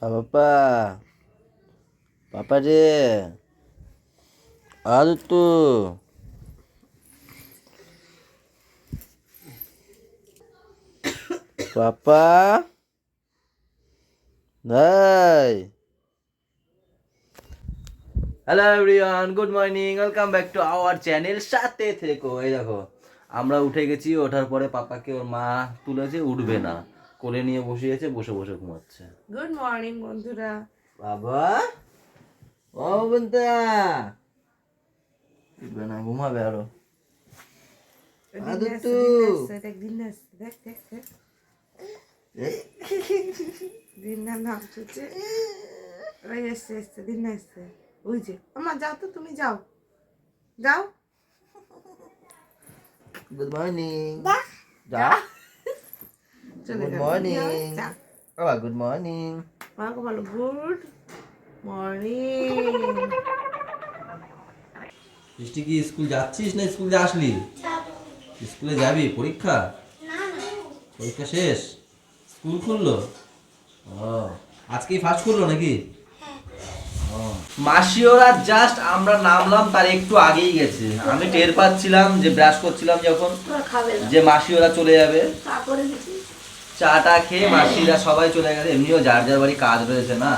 পাপা পাপা রে। আদিত্য পাপা নাই hello everyone good morning welcome back to our channel সাথে থেকো। এই দেখো, আমরা উঠে গেছি, ওঠার পরে পাপাকে ওর মা তুলেছে, উঠবে না। কোলে নিয়ে বসিয়েছে বসে বসে ঘুমাচ্ছে। গুড মর্নিং বন্ধুরা। বাবা ও বন্ধা উঠবে না ঘুমাবে আরও। ওই যে আমার যাও তো তুমি যাও। যাও। গুড মর্নিং যা চলে গুড মর্নিং বাবা গুড মর্নিং মাকে বলো গুড মর্নিং বৃষ্টি কি স্কুল যাচ্ছিস না স্কুল আসলি? স্কুলে যাবি? পরীক্ষা? পরীক্ষা শেষ? স্কুল খুললো? আজকেই ফার্স্ট খুললো নাকি? ও। মাসি ওরা জাস্ট আমরা নামলাম তার একটু আগেই গেছে। আমি টের পাচ্ছিলাম যে ব্রাশ করছিলাম যখন যে মাসি ওরা চলে যাবে। চাটা খেয়ে মাসিরা সবাই চলে গেছে এমনিও যার যার বাড়ি কাজ রয়েছে না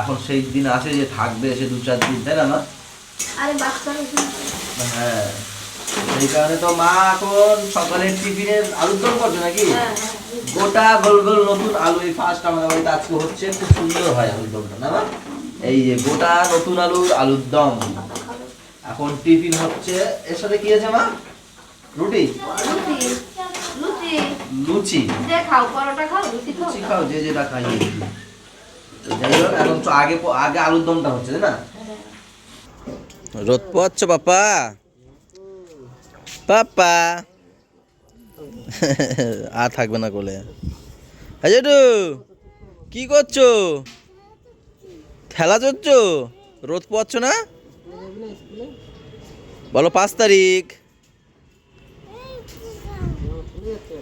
এখন সেই দিন আসে যে থাকবে এসে দু চার দিন তাই না না। হ্যাঁ সেই কারণে তো মা এখন সকালের টিফিনের আলুর দম করছে নাকি? গোটা গোল গোল নতুন আলু এই ফার্স্ট আমাদের বাড়িতে আজকে হচ্ছে খুব সুন্দর হয় আলুর দমটা না এই যে গোটা নতুন আলুর আলুর দম। এখন টিফিন হচ্ছে এর সাথে কি আছে মা? রুটি? লুচি লুচি। লুচি? যে খাও পরোটা খাও লুচি খাও। লুচি খাও যে যেটা খাই যাই হোক এখন তো আগে প- আগে আলুর দমটা হচ্ছে না? রোদ পোয়াচ্ছ পাপা? পাপা? আর থাকবে না কোলে। হাজু কি করছ? খেলা চড়ছ রোদ পোয়াচ্ছ না? বলো পাঁচ তারিখ।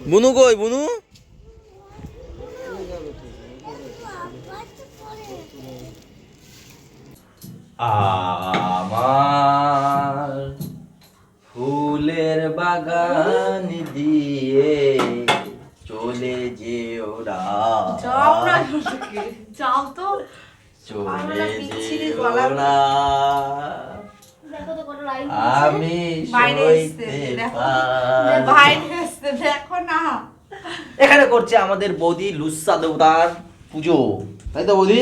বুনু কই বুনু আমার ফুলের বাগান দিয়ে চলে যেও যাও তো। চলে যেও না। দেখো তো কত লাইন আমি বাইরে সইতে পারি। বাইরে দেখো না। এখানে করছে আমাদের বৌদি লুসা দেবতার পুজো। তাই তো বৌদি?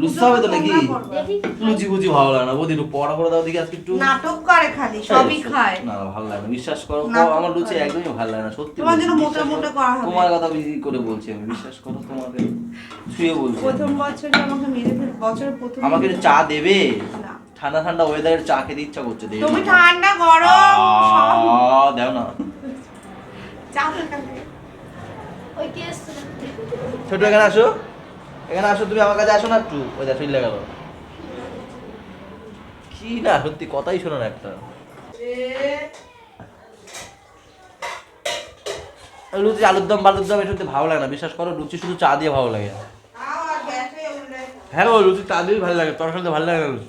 লুসা হবে তো নাকি। দেখি লুচি ফুচি ভালো লাগে না। বৌদি একটু পড়া করে দাও দিকে আজকে একটু। নাটক করে খালি সবই খায়। না না, ভালো লাগে বিশ্বাস করো আমার লুচি একদমই ভালো লাগে না সত্যি তোমার জন্য মোটা মোটা করা হবে। তোমার কথা বেশি করে বলছি আমি বিশ্বাস করো তোমাকে। ছুঁয়ে বলছি। প্রথম বছরে আমাকে মেরে ফেল বছরের প্রথম আমাকে চা দেবে? না। ঠান্ডা ঠান্ডা ওয়েদারের চা খেতে ইচ্ছা করছে তুমি ঠান্ডা গরম দাও না চা এখান থেকে। ওই কে এসছে ছোট, এখানে আসো। এখানে আসো, তুমি আমার কাছে আসো না একটু। ওই দেখো চলে গেল। কি না, সত্যি কথাই শোনো না একটা। লুচি, আলুর দম, বালুর দম ভালো লাগে না। বিশ্বাস করো, লুচি শুধু চা দিয়ে ভালো লাগে। হ্যাঁ গো লুচি চা দিয়ে ভালো লাগে, তোর সাথে ভালো লাগে না লুচি।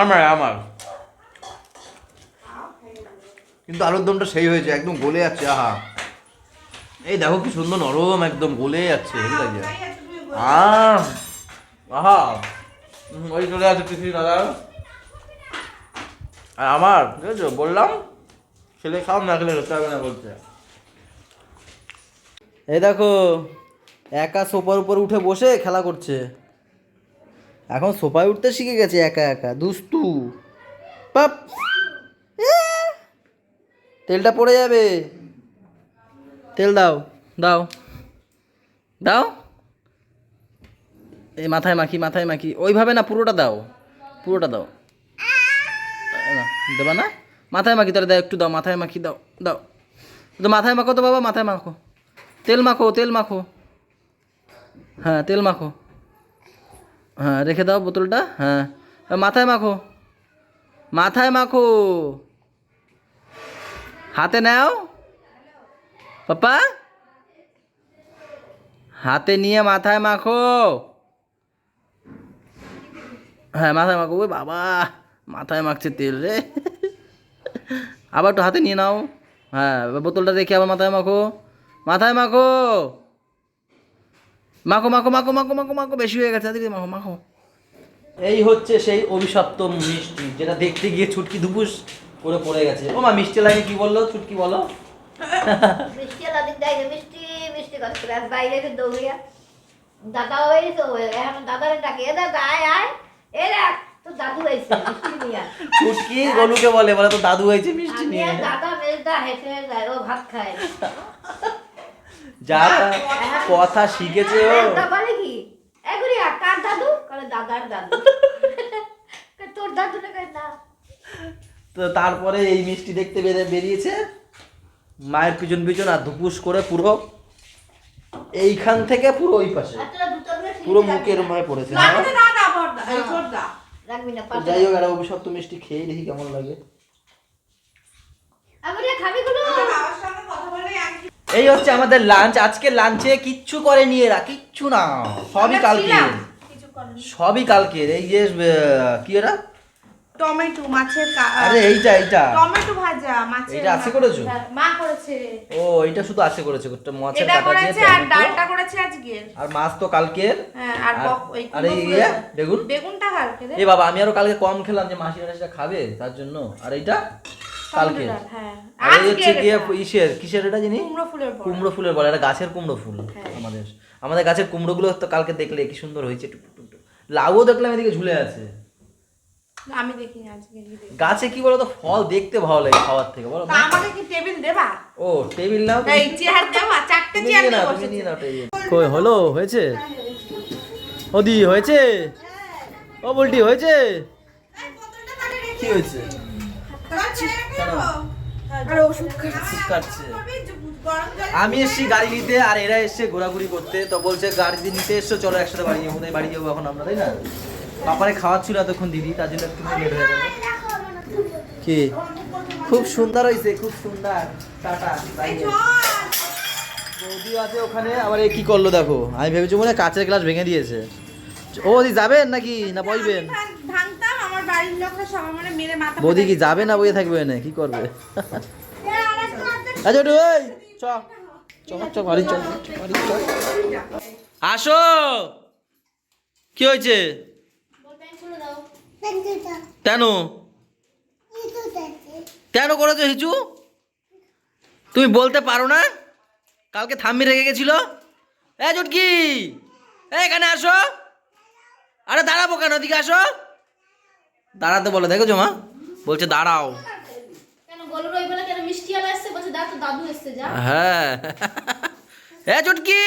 আমার আমার। কিন্তু আলুর দমটা সেই হয়েছে, একদম গলে যাচ্ছে, আহা। এই দেখো কি সুন্দর নরম একদম গলে যাচ্ছে ওই চলে আছে কৃষি দাদা। আর আমার আছে, বললাম ছেলে খাও, না খেলে খেতে হবে না বলছে। এই দেখো, একা সোফার উপর উঠে বসে খেলা করছে। এখন সোফায় উঠতে শিখে গেছে একা একা দুস্তু পাপ! তেলটা পড়ে যাবে। তেল দাও দাও দাও। এই মাথায় মাখি মাথায় মাখি। ওইভাবে না, পুরোটা দাও পুরোটা দাও। দেবা না? মাথায় মাখি, তাহলে দাও, একটু দাও, মাথায় মাখি, দাও দাও। তো মাথায় মাখো তো বাবা, মাথায় মাখো। তেল মাখো তেল মাখো। হ্যাঁ তেল মাখো। হ্যাঁ রেখে দাও বোতলটা। হ্যাঁ মাথায় মাখো। মাথায় মাখো। হাতে নাও। পাপা। হাতে নিয়ে মাথায় মাখো। হ্যাঁ মাথায় মাখো। ওই বাবা, মাথায় মাখছে তেল রে। আবার একটু হাতে নিয়ে নাও। হ্যাঁ বোতলটা রেখে আবার মাথায় মাখো। মাথায় মাখো। মাখো মাখো মাখো মাখো মাখো মাখো। বেশি হয়ে গেছে তাড়াতাড়ি মাখো মাখো। এই হচ্ছে সেই অভিশপ্ত মিষ্টি, যেটা দেখতে গিয়ে ছুটকি দুপুস করে পড়ে গেছে। ও মা মিষ্টি লাগে কি বলল? চুটকি বলো। মিষ্টি আলা দিক মিষ্টি মিষ্টি করতে আর বাইরে তো দৌড়িয়া। দাদা ওই তো এখন দাদারে ডাকে এ দাদা আয় আয়। এ দেখ তো দাদু হয়েছে মিষ্টি নিয়ে ছুটকি গলুকে বলে বলে তো দাদু হয়েছে মিষ্টি নিয়ে দাদা মেজদা হেসে যায় ও ভাত খায়। যারা কথা শিখেছে ও। বলে কি? এগুলি কার দাদু? করে দাদার দাদু। তোর দাদু না না। তো তারপরে এই মিষ্টি দেখতে বেরিয়ে বেরিয়েছে। মায়ের পিছন পিছন আর ধুপুস করে পুরো এইখান থেকে পুরো ওই পাশে। আর দুটো পুরো মুখের ভাবে পড়েছে তো পাশে যাই হোক একটা অভিশপ্ত মিষ্টি খেয়ে দেখি কেমন লাগে। আমি এই হচ্ছে আমাদের লাঞ্চ আজকে লাঞ্চে কিচ্ছু করেনি এরা কিচ্ছু না। সবই কালকে কিছু সবই কালকের। এই যে কি এরা টমেটো মাছের আরে এইটা এইটা। টমেটো ভাজা মাছের এইটা আছে করেছ? মা করেছে ও এইটা শুধু আছে করেছে একটা মাছের কাটা দিয়ে করেছে আর ডালটা করেছে আজকে আর মাছ তো কালকের। হ্যাঁ আর আর ওই ইয়ে বেগুন? বেগুনটা কালকে রে এ বাবা আমি আরও কালকে কম খেলাম যে মাসি সেটা খাবে তার জন্য। আর এইটা? কালকে হ্যাঁ। আর হচ্ছে গিয়ে ইসের কিসের? এটা জানি কুমড়ো ফুলের বড়া। কুমড়ো ফুলের বলে এটা গাছের কুমড়ো ফুল হ্যাঁ। আমাদের। আমাদের গাছের কুমড়োগুলো তো কালকে দেখলে কি সুন্দর হয়েছে। লাউও দেখলাম এদিকে ঝুলে আছে। আমি দেখিনি আজকে গাছে কি বলো তো ফল দেখতে ভালো লাগে খাওয়ার থেকে বলো। তা আমাকে কি টেবিল দেবা? ও টেবিল নাও এই চেয়ার দেবা চারটে চেয়ার নিয়ে নাও নিয়ে নাও টেবিল। কই হলো? হয়েছে? ওদি হয়েছে? ও বলটি হয়েছে? কি হয়েছে? আমি এসছি গাড়ি নিতে আর এরা এসছে ঘোরাঘুরি করতে তো বলছে গাড়ি নিতে এসছো চলো একসাথে বাড়ি যাব। বাড়ি যাব এখন আমরা তাই না? পাপারে খাওয়াচ্ছিল এতক্ষণ দিদি তার জন্য একটু লেট হয়ে গেল। কি? খুব সুন্দর হয়েছে খুব সুন্দর। টাটা। বৌদি আছে ওখানে আবার এ কি করল দেখো? আমি ভেবেছি মনে কাঁচের গ্লাস ভেঙে দিয়েছে। ও বৌদি যাবেন নাকি? না বসবেন বৌদি কি যাবে না বইয়ে থাকবে না কি করবে? আচ্ছা চল চ, আসো! কি হয়েছে? কেন? কেন করেছ হিচু? তুমি বলতে পারো না? কালকে থাম্মি রেগে গেছিল? এ চুটকি এ এখানে আসো। আরে দাঁড়াবো কেন? ওদিকে আসো। দাঁড়াতে বলে দেখো জমা বলছে দাঁড়াও। হ্যাঁ। এ চুটকি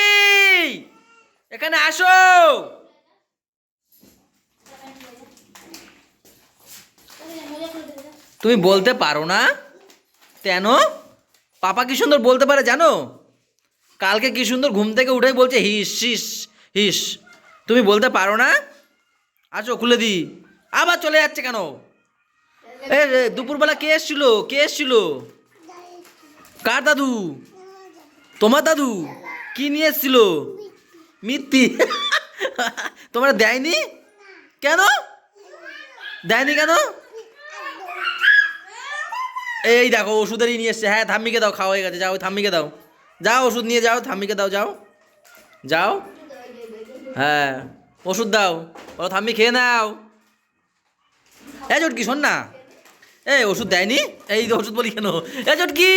এখানে আসো মজা করে দেবে তুমি বলতে পারো না? কেন? পাপা কি সুন্দর বলতে পারে জানো? কালকে কি সুন্দর ঘুম থেকে উঠেই বলছে, হিস হিস হিস। তুমি বলতে পারো না? আসো, খুলে দি আবার চলে যাচ্ছে কেন? এ দুপুরবেলা কে এসছিল? কে এসছিল? কার দাদু? তোমার দাদু? কি নিয়ে এসছিল? মিথ্যি তোমার দেয়নি? কেন? দেয়নি কেন? এই দেখো ওষুধেরই নিয়ে এসছে। হ্যাঁ থাম্মিকে দাও খাওয়া হয়ে গেছে। যাও থাম্মিকে দাও। যাও ওষুধ নিয়ে যাও থাম্মিকে দাও যাও। যাও। হ্যাঁ ওষুধ দাও। বলো থাম্মি খেয়ে নাও। এ চটকি শোন না। এই ওষুধ দেয়নি? এই যে ওষুধ বলি কেন? এ চটকি!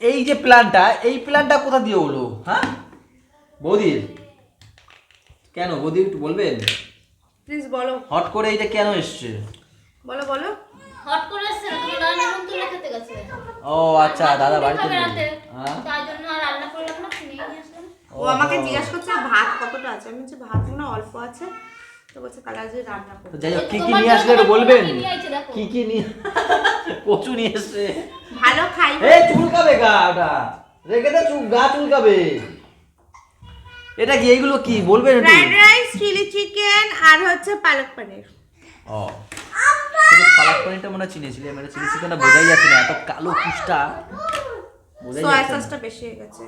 এই যে প্ল্যানটা এই প্ল্যানটা কোথা দিয়ে হলো? হ্যাঁ? বৌদির কেন? বৌদি একটু বলবেন? প্লিজ বলো। হট করে এইটা কেন এসছে? বলো বলো। হট করে এসছে না, নিমন্ত্রণ খেতে গেছে। ও আচ্ছা দাদা বাড়িতে নেই। হ্যাঁ? তাই জন্য আর রান্না না নিয়ে আসলাম ও আমাকে জিজ্ঞাসা করছে ভাত কতটা আছে? আমি বলছি ভাত হয় অল্প আছে। তো বলছে তাহলে আজকে রান্না তো যাই হোক কি কি নিয়ে আসলে একটু বলবেন? কি। কি নিয়ে কচু নিয়ে এসছে। ভালো খাই। চুলকাবে গা ওটা রেখে দে চুল গা চুলকাবে। এটা কি এইগুলো কি? বলবেন ফ্রাইড রাইস চিলি চিকেন আর হচ্ছে পালক পনির। ও। শুধু পালক পনিরটা মনে হয় মানে চিলি চিকেনটা বোঝাই যাচ্ছে না এত কালো কুষ্টা। বোঝাই যাচ্ছে বেশি হয়ে গেছে।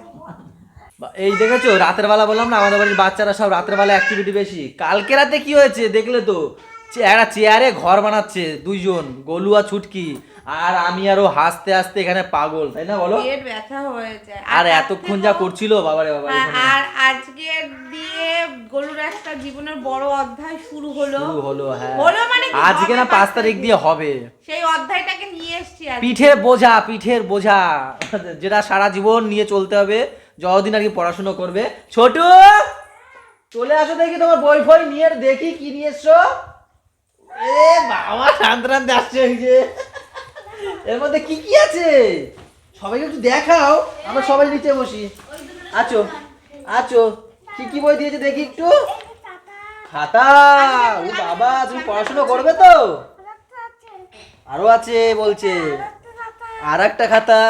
এই দেখেছ রাতের বেলা বললাম না আমাদের বাড়ির বাচ্চারা সব রাতের বেলা অ্যাক্টিভিটি বেশি। কালকে রাতে কি হয়েছে দেখলে তো? একটা চেয়ারে ঘর বানাচ্ছে দুইজন গলুয়া ছুটকি। আর আমি আরও হাসতে হাসতে এখানে পাগল তাই না বলো? পেট ব্যথা হয়ে যায়। আর এতক্ষণ যা করছিল বাবারে বাবা হ্যাঁ, আর আজকে দিয়ে একটা জীবনের বড় অধ্যায় শুরু হলো। শুরু হলো হ্যাঁ। হলো মানে আজকে না হবে পাঁচ পাঁচ তারিখ তারিখ দিয়ে হবে। সেই অধ্যায়টাকে নিয়ে এসছি পিঠের বোঝা পিঠের বোঝা। যেটা সারা জীবন নিয়ে চলতে হবে যতদিন আর কি পড়াশুনো করবে। ছোট চলে আসো দেখি তোমার বই ফই নিয়ে দেখি কি নিয়ে এসছো। এ বাবা শান্তরান্তে আসছে যে। এর মধ্যে কি কি আছে? সবাইকে একটু দেখাও আমরা সবাই নিচে বসি। আছো আছো কি কি বই দিয়েছে দেখি একটু? খাতা ও বাবা তুমি পড়াশোনা করবে তো? আরও আছে বলছে। আর একটা খাতা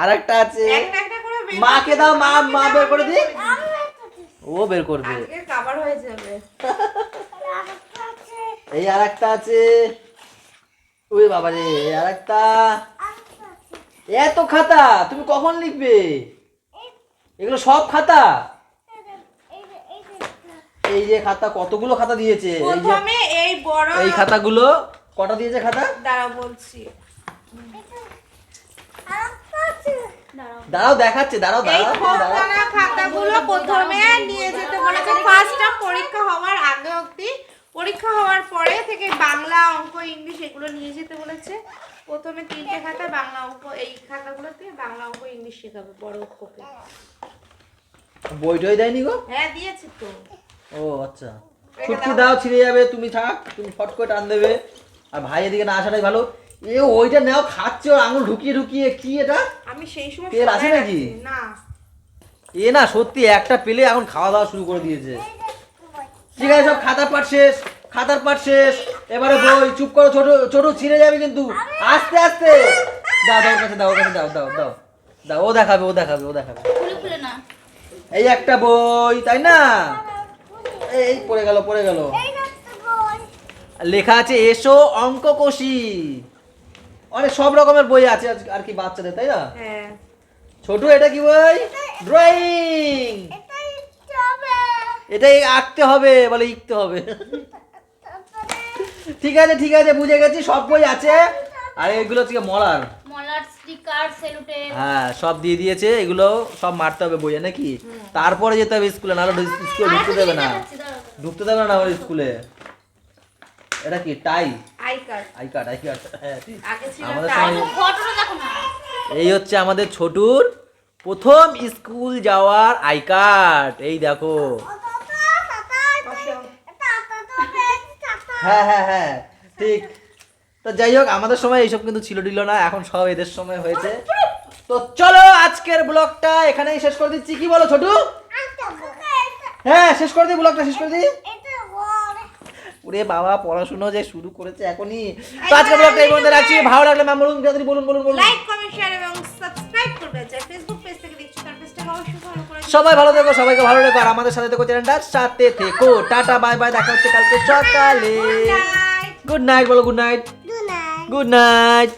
আর একটা আছে মাকে দাও মা মা বের করে দি ও বের করবে। হয়ে এই আর একটা আছে। ওই বাবা রে আর একটা এত খাতা তুমি কখন লিখবে? এগুলো সব খাতা? এই যে খাতা কতগুলো খাতা দিয়েছে? প্রথমে এই বড় এই খাতাগুলো কটা দিয়েছে খাতা? দাঁড়া বলছি। দাঁড়াও দেখাচ্ছে দাঁড়াও দাঁড়াও দাঁড়াও। খাতাগুলো প্রথমে নিয়ে যেতে বলেছে ফার্স্টটা পরীক্ষা হওয়ার আগে অবধি। পরীক্ষা হওয়ার পরে থেকে বাংলা অঙ্ক ইংলিশ এগুলো নিয়ে যেতে বলেছে। প্রথমে তিনটে খাতা বাংলা অঙ্ক এই খাতাগুলোতে বাংলা অঙ্ক ইংলিশ শেখাবে বড় অঙ্ককে বই টই দেয়নি গো? হ্যাঁ দিয়েছি তো। ও আচ্ছা। ছুটকি দাও। ছিঁড়ে যাবে তুমি থাক তুমি ফট করে টান দেবে। আর ভাই এদিকে না আসাটাই ভালো। এ ওইটা নাও খাচ্ছে ওর আঙুল ঢুকিয়ে ঢুকিয়ে কি এটা? আমি সেই সময় তেল আছে নাকি? না। এ না সত্যি একটা পেলে এখন খাওয়া দাওয়া শুরু করে দিয়েছে। ঠিক আছে সব খাতার পাট শেষ খাতার পাট শেষ। এবারে বই চুপ করো ছোট ছোট ছিঁড়ে যাবে কিন্তু। আস্তে আস্তে। দাও দাও কাছে দাও কাছে দাও দাও দাও দাও ও দেখাবে ও দেখাবে ও দেখাবে। খুলে খুলে না। এই একটা বই তাই না? এই পড়ে গেল পড়ে গেল। লেখা আছে এসো অঙ্ক কষি অনেক সব রকমের বই আছে আজ- আর কি বাচ্চাদের তাই না? হ্যাঁ। ছোট এটা কি বই? ড্রয়িং এটাই আঁকতে হবে বলে লিখতে হবে। ঠিক আছে ঠিক আছে বুঝে গেছি সব বই আছে। আর এগুলো থেকে মলার। মলার স্টিকার সেলুটে। হ্যাঁ সব দিয়ে দিয়েছে এগুলো সব মারতে হবে বইয়ে নাকি? তারপরে যেতে হবে স্কুলে নাহলে স্কুলে ঢুকতে দেবে না। ঢুকতে দেবে না আমার স্কুলে। এটা কি tie? I card. I card I card. হ্যাঁ ঠিক। আগে ছিল আমাদের এই হচ্ছে আমাদের ছোটুর প্রথম স্কুল যাওয়ার আই কার্ড। এই দেখো। হ্যাঁ হ্যাঁ হ্যাঁ ঠিক। তো যাই হোক, আমাদের সময় এইসব কিন্তু ছিল টিল না, এখন সব এদের সময় হয়েছে। তো চলো আজকের ব্লগটা এখানেই শেষ করে দিচ্ছি। কি বলো ছোটু? হ্যাঁ শেষ করে দিই ব্লগটা, শেষ করে দিই। ওরে বাবা, পড়াশুনো যে শুরু করেছে এখনই। তো আজকে ব্লগটা এই পর্যন্ত রাখছি। ভালো লাগলে ম্যাম বলুন বলুন বলুন বলুন। লাইক কমেন্ট শেয়ার এবং সাবস্ক্রাইব করবে। ফেসবুক পেজ সবাই ভালো থেকো সবাইকে ভালো রেখো। আর আমাদের সাথে থেকো চ্যানেলটার সাথে থেকো। Tata bye bye. দেখা হচ্ছে কালকে সকালে. গুড নাইট বলো গুড নাইট গুড নাইট